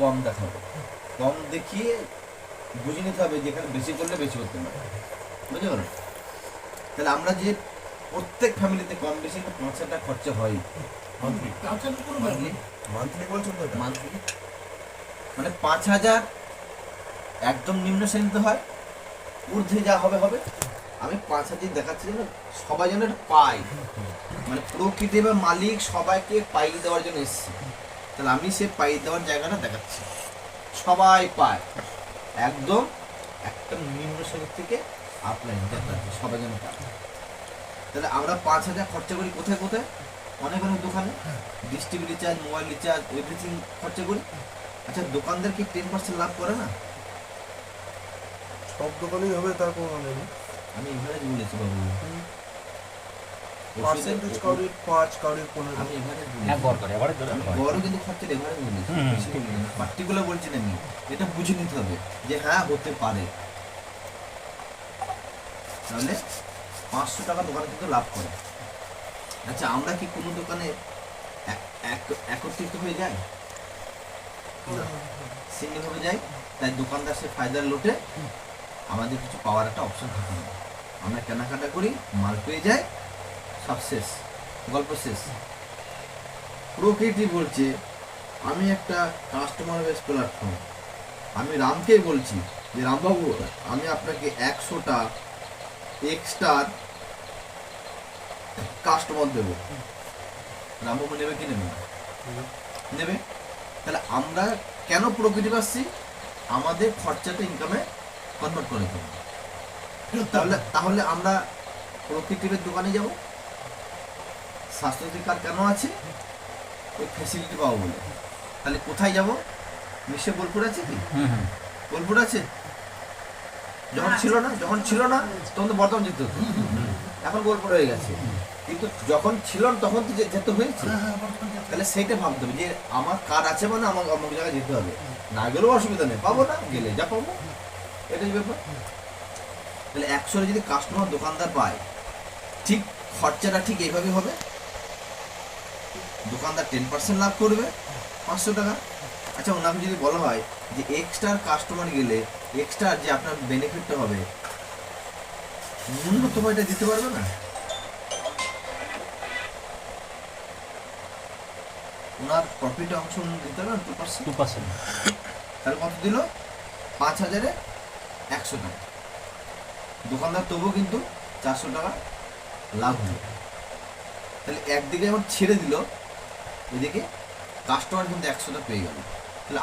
কম দেখাবো কম দেখিয়ে বুঝে নিতে হবে যেখানে বেশি করলে বেশি করতে পারে। বুঝতে পারো তাহলে আমরা যে প্রত্যেক ফ্যামিলিতে কম বেশি একটা পাঁচ হাজার টাকা খরচা হয় মান্থলি মান্থলি মান্থলি বলছো তো? মান্থলি মানে পাঁচ হাজার একদম নিম্ন শ্রেণীতে হয় ঊর্ধ্বে যা হবে হবে। আমি পাঁচ হাজার দেখাচ্ছি যেন সবাই যেন পায়। মানে প্রকৃতি বা মালিক সবাইকে পাই দেওয়ার জন্য এসেছি। তাহলে আমি সে পাই দেওয়ার জায়গাটা দেখাচ্ছি। সবাই পায়। একদম একটা নিম্ন শ্রেণির থেকে আপনার দেখাচ্ছি সবাই যেন পায়। তাহলে আমরা পাঁচ হাজার খরচা করি কোথায় কোথায়? অনেক অনেক দোকানে। TV recharge mobile recharge everything খরচা করি। আচ্ছা দোকানদার কি টেন পার্সেন্ট লাভ করে না? সব দোকানেই হবে তার কোনো মানে আমি এভারেজ বলেছি বাবু। পার্সেন্টেজ কাউরির পাঁচ কাউরির পনেরো আমি এভারেজ হ্যাঁ গড় করে এবারে ধরে। কিন্তু খরচার এভারেজ বলেছি পার্টিকুলার বলছি না আমি। এটা বুঝে নিতে হবে যে হ্যাঁ হতে পারে। তাহলে পাঁচশো টাকা দোকানে কিন্তু লাভ করে। আচ্ছা আমরা কি কোনো দোকানে এক- এক- একত্রিত হয়ে যাই? সিঙ্গেল হয়ে যাই? তাই দোকানদার সে ফায়দার লোটে আমাদের কিছু পাওয়ার একটা অপশন থাকে। না আমরা কেনাকাটা করি মাল পেয়ে যাই সব শেষ, গল্প শেষ। প্রকৃতি বলছে, আমি একটা কাস্টমার বেস প্ল্যাটফর্ম আমি রামকে বলছি যে, রামবাবু, আমি আপনাকে একশোটা এক্সট্রার কাস্টমার দেবো। রামবাবু নেবে কি নেবে নেবে। তাহলে আমরা কেন প্রকৃতি পাচ্ছি আমাদের খরচাটা ইনকামে কনভার্ট করে দেবো তাহলে তাহলে আমরা প্রকৃতির দোকানে যাব। স্বাস্থ্যসাথী কার্ড কেন আছে? ওই ফ্যাসিলিটি পাবো বলে। তাহলে কোথায় যাব? নিশ্চয় বোলপুর আছে কি? হুম হুম। বোলপুর আছে? যখন ছিল না যখন ছিল না তখন তো বর্তমান যেতে হতো। এখন বোলপুর হয়ে গেছে। কিন্তু যখন ছিল না তখন তো যে- যেতে হয়েছে। তাহলে সেইটা ভাবতে হবে যে আমার কার্ড আছে মানে আমার অমুক জায়গায় যেতে হবে। না গেলেও অসুবিধা নেই। পাবো না গেলে যা পাবো। এটাই ব্যাপার। তাহলে একশো যদি কাস্টমার দোকানদার পায় ঠিক খরচাটা ঠিক এইভাবে হবে? দোকানদার টেন পার্সেন্ট লাভ করবে পাঁচশো টাকা। আচ্ছা ওনাকে যদি বলা হয় যে এক্সট্রা কাস্টমার গেলে এক্সট্রা যে আপনার বেনিফিটটা হবে ন্যূনতম এটা দিতে পারবে না? ওনার প্রফিট অংশ দিতে পারবে টু পার্সেন্ট টু পার্সেন্ট তাহলে কত দিল? পাঁচ হাজারে একশো টাকা। দোকানদার তবুও কিন্তু চারশো টাকা লাভ হলো। তাহলে একদিকে আমার ছেড়ে দিল এদিকে কাস্টমার কিন্তু একশোটা পেয়ে গেল। তাহলে